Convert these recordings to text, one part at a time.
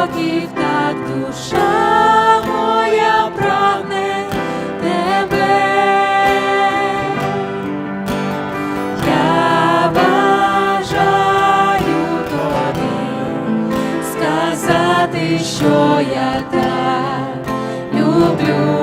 років так душа моя прагне тебе, я бажаю тобі сказати, що я так люблю.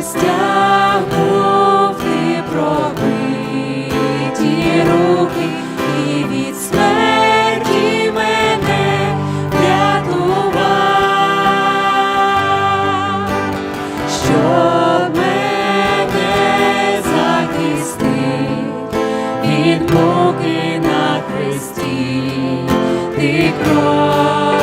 костях крові пробиті руки і від смерті мене врятував, щоб мене захистив від муки на Христі, ти кров.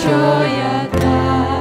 що я так.